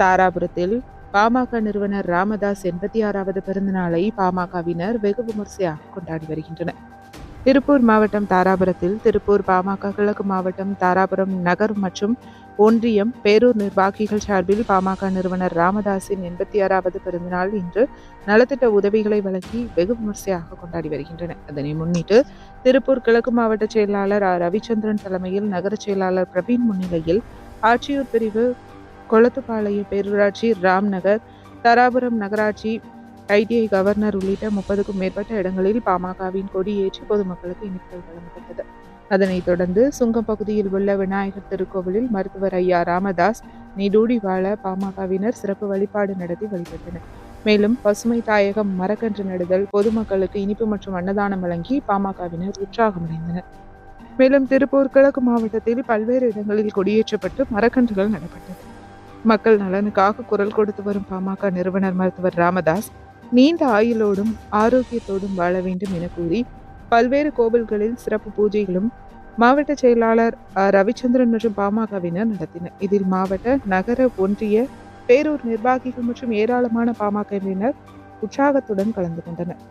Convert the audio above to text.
தாராபுரத்தில் பாமக நிறுவனர் ராமதாஸ் எண்பத்தி ஆறாவது பிறந்தநாளை பாமகவினர் வெகு விமர்சையாக கொண்டாடி வருகின்றனர். திருப்பூர் மாவட்டம் தாராபுரத்தில் திருப்பூர் பாமக கிழக்கு மாவட்டம் தாராபுரம் நகர் மற்றும் ஒன்றியம் பேரூர் நிர்வாகிகள் சார்பில் பாமக நிறுவனர் ராமதாஸின் எண்பத்தி ஆறாவது பிறந்தநாள் இன்று நலத்திட்ட உதவிகளை வழங்கி வெகு விமர்சையாக கொண்டாடி வருகின்றனர். அதனை முன்னிட்டு திருப்பூர் கிழக்கு மாவட்ட செயலாளர் ஆர் ரவிச்சந்திரன் தலைமையில் நகர செயலாளர் பிரவீன் முன்னிலையில் ஆட்சியூர் பிரிவு கொளத்துப்பாளையம் பேரூராட்சி ராம்நகர் தாராபுரம் நகராட்சி ஐடிஐ கவர்னர் உள்ளிட்ட முப்பதுக்கும் மேற்பட்ட இடங்களில் பாமகவின் கொடி ஏற்றி பொதுமக்களுக்கு இனிப்புகள் வழங்கப்பட்டது. அதனைத் தொடர்ந்து சுங்கம் பகுதியில் உள்ள விநாயகர் திருக்கோவிலில் மருத்துவர் ஐயா ராமதாஸ் நீடூடி வாழ பாமகவினர் சிறப்பு வழிபாடு நடத்தி வழிபட்டனர். மேலும் பசுமை தாயகம் மரக்கன்று நடுதல் பொதுமக்களுக்கு இனிப்பு மற்றும் அன்னதானம் வழங்கி பாமகவினர் உற்சாகமடைந்தனர். மேலும் திருப்பூர் கிழக்கு மாவட்டத்தில் பல்வேறு இடங்களில் கொடியேற்றப்பட்டு மரக்கன்றுகள் நடப்பட்டது மக்கள் நலனுக்காக குரல் கொடுத்து வரும் பாமக நிறுவனர் மருத்துவர் ராமதாஸ் நீண்ட ஆயுளோடும் ஆரோக்கியத்தோடும் வாழ வேண்டும் என கூறி பல்வேறு கோவில்களில் சிறப்பு பூஜைகளும் மாவட்ட செயலாளர் ரவிச்சந்திரன் மற்றும் பாமகவினர் நடத்தினர் இதில் மாவட்ட நகர ஒன்றிய பேரூர் நிர்வாகிகள் மற்றும் ஏராளமான பாமகவினர் உற்சாகத்துடன் கலந்து கொண்டனர்.